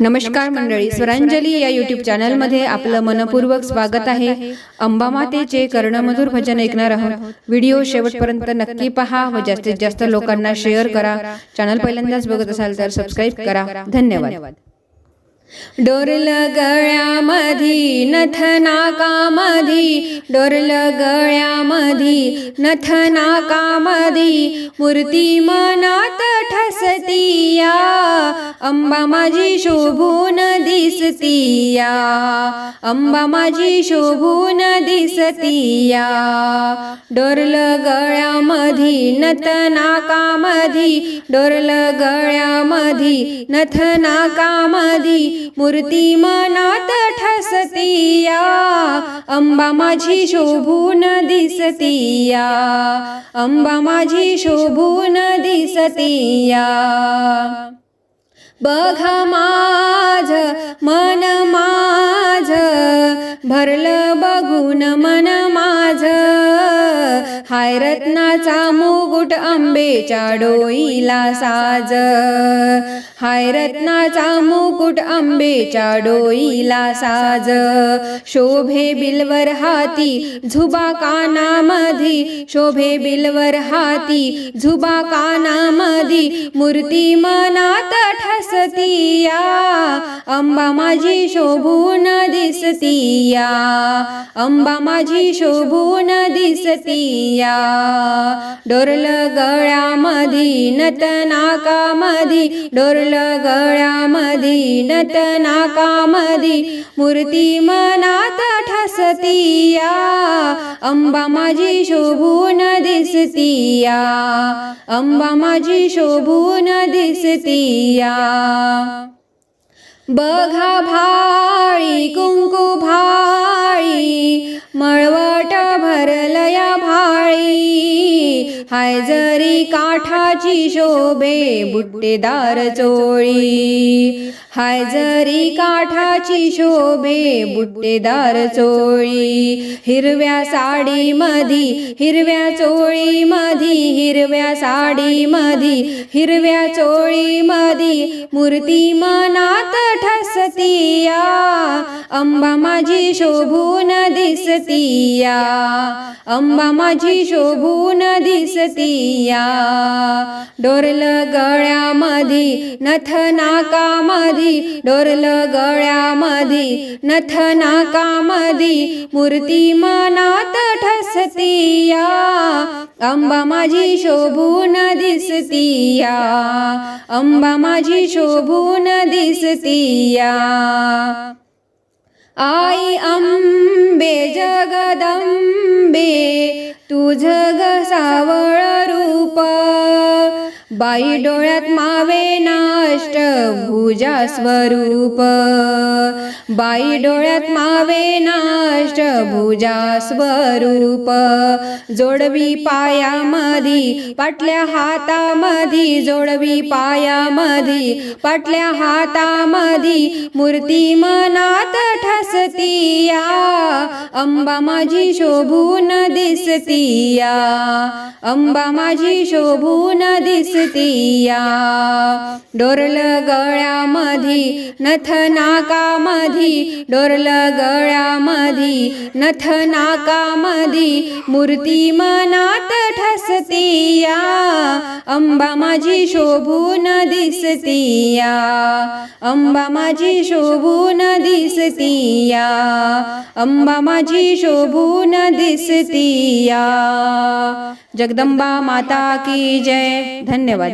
नमस्कार मंडळी. स्वरांजली या युट्यूब चॅनलमध्ये आपलं मनपूर्वक स्वागत आहे. अंबा मातेचे कर्णमधुर भजन ऐकणार आहोत. व्हिडिओ शेवटपर्यंत नक्की पहा व जास्तीत जास्त लोकांना शेअर करा. चॅनल पहिल्यांदाच बघत असाल तर सबस्क्राईब करा. धन्यवाद. डोरल गळ्यामधी नथ नाकामधी डोरल गळ्यामधी नथ नाकामधी मूर्ती मनात ठसतीया अंबा माझी शोभून दिसतीया. अंबा माझी शोभून दिसतीया. डोरल गळ्यामधी नथ नाकामधी डोरल गळ्यामधी नथ नाकामधी मूर्ती मनात ठसतीया. अंबा माझी शोभून दिसतीया. अंबा माझी शोभून दिसतीया. बघ माझ मन माझ भरलं बघून मन माझ. हाय रत्नाचा मुकुट आंबेच्या डोईला साज. हाय रत्नाचा मुकुट आंबेच्या डोईला साज. शोभे बिलवर हाती झुबा कानामधी. शोभे बिलवर हाती झुबा कानामधी. मूर्ती मनात ठसतीया. अंबा माझी शोभून दिसतीया. अंबा माझी शोभून दिसतीया डोरल गळ्यामधी नत नाकामधी डोरल गळ्यामधी नत नाकामधी मूर्ती मनात ठसतीया अंबा माझी शोभून दिसतीया अंबा माझी शोभून दिसतीया बघा भाळी कुंकू भाळी मळवट भरलया भाळी. हाय जरी काठाची शोभे बुट्टेदार चोळी. हाय जरी काठाची शोभे बुट्टेदार चोळी. हिरव्या साडी मधी हिरव्या चोळी मधी हिरव्या साडी मधी हिरव्या चोळी मधी मूर्ती मनात ठसतिया. अंबा माझी शोभून दिसतीया. अंबा माझी शोभून दिसतीया. डोरल गळ्यामधी नथ नाकामधी डोरल गळ्यामधी नथ नाकामधी मूर्ती मनात ठसतीया. अंबा माझी शोभून दिसतीया. अंबा माझी शोभून दिसतीया. आई अंबे जगदंबे तुझ ग सावळ रूप. बाई डोळ्यात मावे नाष्ट भुजा स्वरूप. बाई डोळ्यात मावे नाष्ट भुजा स्वरूप. जोडवी पायामधी पाटल्या हातामधी. जोडवी पायामधी पाटल्या हातामधी. मूर्ती मनात दिसतीया अंबा माझी शोभून दिसतीया अंबा माझी शोभून दिसतीया. डोरल गळ्यामधी नथ नाकामधी डोरल गळ्यामधी नथ नाकामधी मूर्ती मनात ठसतीया अंबा माझी शोभून दिसतीया अंबा माझी शोभून दिसतीया. अंबा माझी शोभून दिसतीया. जगदंबा माता की जय. धन्यवाद.